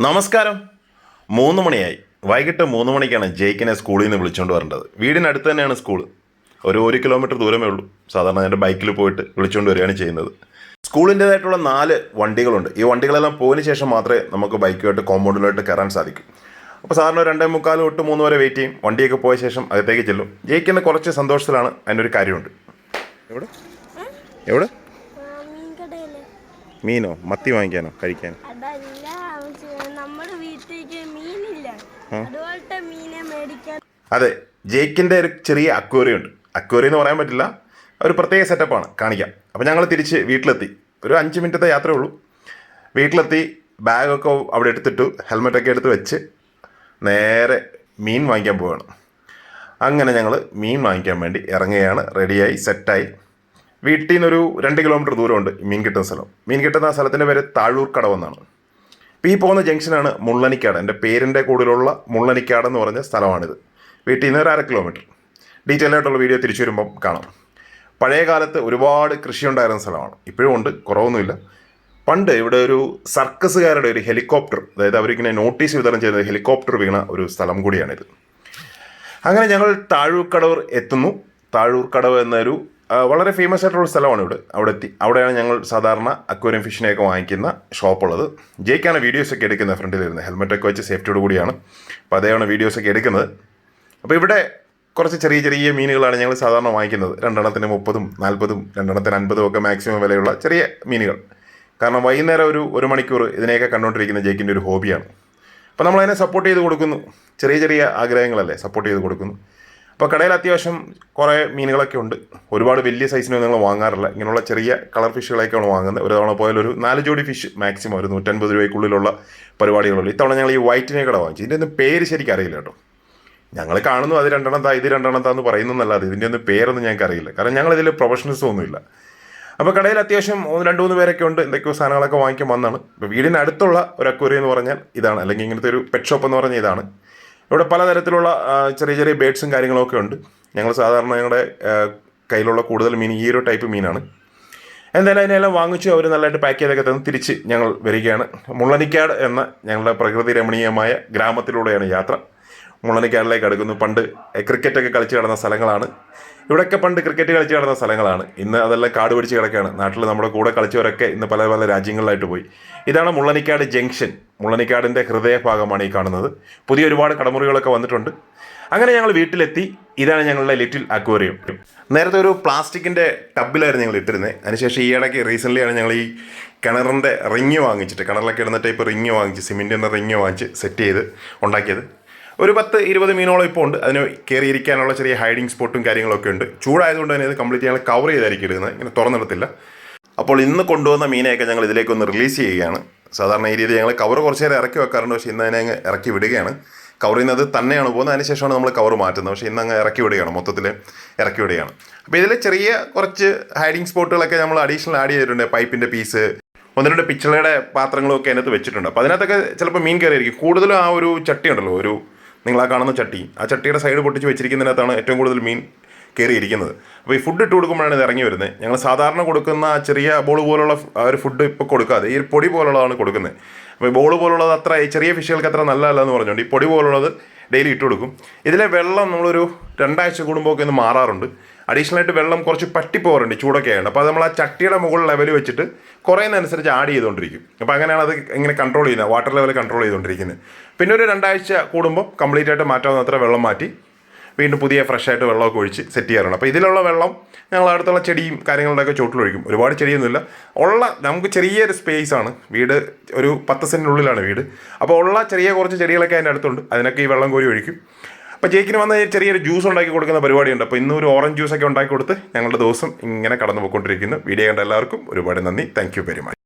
നമസ്കാരം. മൂന്ന് മണിയായി. വൈകിട്ട് മൂന്ന് മണിക്കാണ് ജയിക്കിനെ സ്കൂളിൽ നിന്ന് വിളിച്ചുകൊണ്ട് വരേണ്ടത്. വീടിനടുത്ത് തന്നെയാണ് സ്കൂൾ ഒരു ഒരു കിലോമീറ്റർ ദൂരമേ ഉള്ളൂ. സാധാരണ എന്റെ ബൈക്കിൽ പോയിട്ട് വിളിച്ചുകൊണ്ട് വരികയാണ് ചെയ്യുന്നത്. സ്കൂളിന്റേതായിട്ടുള്ള നാല് വണ്ടികളുണ്ട്. ഈ വണ്ടികളെല്ലാം പോയതിന് ശേഷം മാത്രമേ നമുക്ക് ബൈക്കുമായിട്ട് കോമ്പൗണ്ടിലോട്ട് കയറാൻ സാധിക്കൂ. അപ്പോൾ സാധാരണ രണ്ടേ മുക്കാൽ തൊട്ട് മൂന്ന് വരെ വെയിറ്റ് ചെയ്യും. വണ്ടിയൊക്കെ പോയ ശേഷം അകത്തേക്ക് ചെല്ലും. ജയിക്കുന്ന കുറച്ച് സന്തോഷത്തിലാണ് അതിനൊരു കാര്യമുണ്ട്. എവിടെ? എവിടെ? മീനോ? മത്തി വാങ്ങിക്കാനോ? കഴിക്കാനോ? അതെ ജേക്കിന്റെ ഒരു ചെറിയ അക്വേറിയം ഉണ്ട്. അക്വേറിയം എന്ന് പറയാൻ പറ്റില്ല. ഒരു പ്രത്യേക സെറ്റപ്പാണ് കാണിക്കാം. അപ്പോൾ ഞങ്ങൾ തിരിച്ച് വീട്ടിലെത്തി. ഒരു അഞ്ച് മിനിറ്റത്തെ യാത്രയേ ഉള്ളൂ. വീട്ടിലെത്തി ബാഗൊക്കെ അവിടെ എടുത്തിട്ടു ഹെൽമെറ്റൊക്കെ എടുത്ത് വെച്ച് നേരെ മീൻ വാങ്ങിക്കാൻ പോവാണ്. അങ്ങനെ ഞങ്ങൾ മീൻ വാങ്ങിക്കാൻ വേണ്ടി ഇറങ്ങുകയാണ്. റെഡിയായി സെറ്റായി. വീട്ടിൽ നിന്നൊരു രണ്ട് കിലോമീറ്റർ ദൂരമുണ്ട് മീൻ കിട്ടുന്ന സ്ഥലം. മീൻ കിട്ടുന്ന സ്ഥലത്തിന്റെ പേര് താഴൂർ കടവെന്നാണ്. ഇപ്പോൾ ഈ പോകുന്ന ജംഗ്ഷനാണ് മുള്ളനിക്കാട്. എന്റെ പേരിന്റെ കൂടുതലുള്ള മുള്ളനിക്കാട് എന്ന് പറഞ്ഞ സ്ഥലമാണിത്. വീട്ടിൽ നിന്ന് ഒരു അര കിലോമീറ്റർ ഡീറ്റെയിൽ ആയിട്ടുള്ള വീഡിയോ തിരിച്ചു വരുമ്പം കാണാം. പഴയ കാലത്ത് ഒരുപാട് കൃഷി ഉണ്ടായിരുന്ന സ്ഥലമാണ്. ഇപ്പോഴും ഉണ്ട് കുറവൊന്നുമില്ല. പണ്ട് ഇവിടെ ഒരു സർക്കസുകാരുടെ ഒരു ഹെലികോപ്റ്റർ അതായത് അവരിങ്ങനെ നോട്ടീസ് വിതരണം ചെയ്ത ഹെലികോപ്റ്റർ വീണ ഒരു സ്ഥലം കൂടിയാണിത്. അങ്ങനെ ഞങ്ങൾ താഴൂർക്കടവ് എത്തുന്നു. താഴൂർക്കടവ് എന്നൊരു വളരെ ഫേമസ് ആയിട്ടുള്ള സ്ഥലമാണ് ഇവിടെ. അവിടെ എത്തി. അവിടെയാണ് ഞങ്ങൾ സാധാരണ അക്വേറിയം ഫിഷിനെയൊക്കെ വാങ്ങിക്കുന്ന ഷോപ്പ് ഷോപ്പുള്ളത് ജയിക്കാണ് വീഡിയോസൊക്കെ എടുക്കുന്നത് ഫ്രണ്ടിലിരുന്ന്. ഹെൽമെറ്റൊക്കെ വെച്ച് സേഫ്റ്റിയോട് കൂടിയാണ്. അപ്പോൾ അതേയാണ് വീഡിയോസൊക്കെ എടുക്കുന്നത്. അപ്പോൾ ഇവിടെ കുറച്ച് ചെറിയ ചെറിയ മീനുകളാണ് ഞങ്ങൾ സാധാരണ വാങ്ങിക്കുന്നത്. രണ്ടെണ്ണത്തിന് മുപ്പതും നാൽപ്പതും രണ്ടെണ്ണത്തിന് അൻപതും ഒക്കെ മാക്സിമം വിലയുള്ള ചെറിയ മീനുകൾ. കാരണം വൈകുന്നേരം ഒരു ഒരു മണിക്കൂർ ഇതിനെയൊക്കെ കണ്ടുകൊണ്ടിരിക്കുന്ന ജയ്ക്കിന്റെ ഒരു ഹോബിയാണ് അപ്പോൾ നമ്മളതിനെ സപ്പോർട്ട് ചെയ്ത് കൊടുക്കുന്നു. ചെറിയ ചെറിയ ആഗ്രഹങ്ങളല്ലേ സപ്പോർട്ട് ചെയ്ത് കൊടുക്കുന്നു. അപ്പോൾ കടയിൽ അത്യാവശ്യം കുറേ മീനുകളൊക്കെ ഉണ്ട്. ഒരുപാട് വലിയ സൈസിനൊന്നും നിങ്ങൾ വാങ്ങാറില്ല. ഇങ്ങനെയുള്ള ചെറിയ കളർ ഫിഷുകളൊക്കെയാണ് വാങ്ങുന്നത്. ഒരു തവണ പോയാൽ ഒരു നാല് ജോഡി ഫിഷ് മാക്സിമം ഒരു നൂറ്റൻപത് രൂപയ്ക്കുള്ളിലുള്ള പരിപാടികളുള്ളൂ ഇത്തവണ ഞങ്ങൾ ഈ വൈറ്റിനെ കട വാങ്ങിച്ചു. ഇതിന്റെ ഒന്നും പേര് ശരിക്കും അറിയില്ല കേട്ടോ. ഞങ്ങൾ കാണുന്നു അത് രണ്ടെണ്ണം താ ഇത് രണ്ടെണ്ണം താന്ന് പറയുന്നതല്ലാതെ ഇതിന്റെ ഒന്നും പേരൊന്നും ഞങ്ങൾക്ക് അറിയില്ല. കാരണം ഞങ്ങൾ ഇതിൽ പ്രൊഫഷണൽസ് ഒന്നുമില്ല അപ്പോൾ കടയിൽ അത്യാവശ്യം ഒന്ന് രണ്ട് മൂന്ന് പേരൊക്കെ ഉണ്ട്. എന്തൊക്കെയോ സാധനങ്ങളൊക്കെ വാങ്ങിക്കാൻ വന്നാണ്. ഇപ്പോൾ അടുത്തുള്ള ഒരു അക്വറി എന്ന് പറഞ്ഞാൽ ഇതാണ്. അല്ലെങ്കിൽ ഇങ്ങനത്തെ ഒരു പെറ്റ് ഷോപ്പ് എന്ന് പറഞ്ഞാൽ ഇതാണ്. ഇവിടെ പലതരത്തിലുള്ള ചെറിയ ചെറിയ ബേഡ്സും കാര്യങ്ങളൊക്കെ ഉണ്ട്. ഞങ്ങൾ സാധാരണ ഞങ്ങളുടെ കയ്യിലുള്ള കൂടുതൽ മീൻ ഈ ഒരു ടൈപ്പ് മീനാണ്. എന്തായാലും അതിനെല്ലാം വാങ്ങിച്ചു അവർ നല്ലതായിട്ട് പാക്ക് ചെയ്തൊക്കെ തന്ന് തിരിച്ച് ഞങ്ങൾ വരികയാണ്. മുള്ളനിക്കാട് എന്ന ഞങ്ങളുടെ പ്രകൃതി രമണീയമായ ഗ്രാമത്തിലൂടെയാണ് യാത്ര. മുള്ളനിക്കാടിലേക്ക് അടുക്കുന്നു. പണ്ട് ക്രിക്കറ്റൊക്കെ കളിച്ച് കിടന്ന സ്ഥലങ്ങളാണ്. ഇവിടെയൊക്കെ പണ്ട് ക്രിക്കറ്റ് കളിച്ച് കിടന്ന സ്ഥലങ്ങളാണ്. ഇന്ന് അതെല്ലാം കാട് പിടിച്ച് കിടക്കുകയാണ്. നാട്ടിൽ നമ്മുടെ കൂടെ കളിച്ചവരൊക്കെ ഇന്ന് പല പല രാജ്യങ്ങളിലായിട്ട് പോയി. ഇതാണ് മുള്ളനിക്കാട് ജംഗ്ഷൻ. മുള്ളനിക്കാടിന്റെ ഹൃദയഭാഗമാണ് ഈ കാണുന്നത്. പുതിയ ഒരുപാട് കടമുറികളൊക്കെ വന്നിട്ടുണ്ട്. അങ്ങനെ ഞങ്ങൾ വീട്ടിലെത്തി. ഇതാണ് ഞങ്ങളുടെ ലിറ്റിൽ അക്വേറിയം. നേരത്തെ ഒരു പ്ലാസ്റ്റിക്കിന്റെ ടബിലായിരുന്നു ഞങ്ങൾ ഇട്ടിരുന്നത് അതിനുശേഷം ഈ ഇടയ്ക്ക് റീസെന്റ്ലിയാണ് ഞങ്ങൾ ഈ കിണറിന്റെ റിങ് വാങ്ങിച്ചിട്ട് കിണറിലൊക്കെ ഇടുന്ന ടൈപ്പ് റിങ് വാങ്ങിച്ച് സിമെന്റിന്റെ റിങ് വാങ്ങിച്ച് സെറ്റ് ചെയ്ത് ഉണ്ടാക്കിയത്. ഒരു പത്ത് ഇരുപത് മീനോളം ഇപ്പോൾ ഉണ്ട്. അതിന് കയറിയിരിക്കാനുള്ള ചെറിയ ഹൈഡിങ് സ്പോട്ടും കാര്യങ്ങളൊക്കെ ഉണ്ട്. ചൂടായതുകൊണ്ട് തന്നെ ഇത് കംപ്ലീറ്റ് ഞങ്ങൾ കവർ ചെയ്തായിരിക്കും ഇടുന്നത് ഇങ്ങനെ തുറന്നിടത്തില്ല. അപ്പോൾ ഇന്ന് കൊണ്ടുവന്ന മീനെയൊക്കെ ഞങ്ങൾ ഇതിലേക്ക് ഒന്ന് റിലീസ് ചെയ്യുകയാണ്. സാധാരണ ഈ രീതി ഞങ്ങൾ കവർ കുറച്ച് നേരം ഇറക്കി വെക്കാറുണ്ട്. പക്ഷേ ഇന്ന് അതിനെ ഇറക്കി വിടുകയാണ്. കവർ ചെയ്യുന്നത് തന്നെയാണ് പോകുന്നത്. അതിനുശേഷമാണ് നമ്മൾ കവർ മാറ്റുന്നത്. പക്ഷേ ഇന്ന് അങ്ങ് ഇറക്കി വിടുകയാണ്. മൊത്തത്തിൽ ഇറക്കി വിടുകയാണ്. അപ്പോൾ ഇതിൽ ചെറിയ കുറച്ച് ഹൈഡിങ് സ്പോട്ടുകളൊക്കെ നമ്മൾ അഡീഷണൽ ആഡ് ചെയ്തിട്ടുണ്ട്. പൈപ്പിന്റെ പീസ് ഒന്ന് രണ്ട് പിച്ചളയുടെ പാത്രങ്ങളും ഒക്കെ അതിനകത്ത് വെച്ചിട്ടുണ്ട്. അപ്പോൾ അതിനകത്തൊക്കെ ചിലപ്പോൾ മീൻ കയറിയിരിക്കും. കൂടുതലും ആ ഒരു ചട്ടി ഉണ്ടല്ലോ ഒരു നിങ്ങൾ ആ കാണുന്ന ചട്ടി. ആ ചട്ടിയുടെ സൈഡ് പൊട്ടിച്ച് വെച്ചിരിക്കുന്നതിനകത്താണ് ഏറ്റവും കൂടുതൽ മീൻ കയറിയിരിക്കുന്നത്. അപ്പോൾ ഈ ഫുഡ് ഇട്ട് കൊടുക്കുമ്പോഴാണ് ഇത് ഇറങ്ങി വരുന്നത്. ഞങ്ങൾ സാധാരണ കൊടുക്കുന്ന ചെറിയ ബോൾ പോലുള്ള ഒരു ഫുഡ് ഇപ്പോൾ കൊടുക്കാതെ ഈ പൊടി പോലുള്ളതാണ് കൊടുക്കുന്നത്. അപ്പോൾ ബോൾ പോലുള്ളത് അത്ര ഈ ചെറിയ ഫിഷുകൾക്ക് അത്ര നല്ലതല്ല എന്ന് പറഞ്ഞുകൊണ്ട് ഈ പൊടി പോലുള്ളത് ഡെയിലി ഇട്ട് കൊടുക്കും. ഇതിലെ വെള്ളം നമ്മളൊരു രണ്ടാഴ്ച കൂടുമ്പോൾ ഒക്കെ ഒന്ന് മാറാറുണ്ട്. അഡീഷണൽ ആയിട്ട് വെള്ളം കുറച്ച് പറ്റിപ്പോകാറുണ്ട് ചൂടൊക്കെ ആയതുകൊണ്ട്. അപ്പോൾ അത് നമ്മൾ ആ ചട്ടിയുടെ മുകളിൽ ലെവൽ വെച്ചിട്ട് കുറയുന്നതനുസരിച്ച് ആഡ് ചെയ്തുകൊണ്ടിരിക്കും. അപ്പോൾ അങ്ങനെയാണ് അത് ഇങ്ങനെ കൺട്രോൾ ചെയ്യുന്നത് വാട്ടർ ലെവൽ കൺട്രോൾ ചെയ്തുകൊണ്ടിരിക്കുന്നത്. പിന്നെ ഒരു രണ്ടാഴ്ച കൂടുമ്പോൾ കംപ്ലീറ്റ് ആയിട്ട് മാറ്റാവുന്ന അത്ര വെള്ളം മാറ്റി വീണ്ടും പുതിയ ഫ്രഷ് ആയിട്ട് വെള്ളമൊക്കെ ഒഴിച്ച് സെറ്റ് ചെയ്യാറുണ്ട്. അപ്പോൾ ഇതിലുള്ള വെള്ളം ഞങ്ങൾ അടുത്തുള്ള ചെടിയും കാര്യങ്ങളുടെയൊക്കെ ചുവട്ടിലൊഴിക്കും. ഒരുപാട് ചെടിയൊന്നുമില്ല. ഉള്ള നമുക്ക് ചെറിയൊരു സ്പേസ് ആണ്. വീട് ഒരു പത്ത് സെന്റിനുള്ളിലാണ് വീട്. അപ്പോൾ ഉള്ള ചെറിയ കുറച്ച് ചെടികളൊക്കെ അതിന്റെ അടുത്തുണ്ട്. അതിനൊക്കെ ഈ വെള്ളം കോരി ഒഴിക്കും. അപ്പോൾ ജേക്കിന് വന്ന ചെറിയൊരു ജ്യൂസ് ഉണ്ടാക്കി കൊടുക്കുന്ന പരിപാടിയുണ്ട്. അപ്പോൾ ഇന്ന് ഒരു ഓറഞ്ച് ജ്യൂസൊക്കെ ഉണ്ടാക്കി കൊടുത്ത് ഞങ്ങളുടെ ദിവസം ഇങ്ങനെ കടന്നു പോയിക്കൊണ്ടിരിക്കുന്നു വീഡിയോ കണ്ട എല്ലാവർക്കും ഒരുപാട് നന്ദി. Thank very much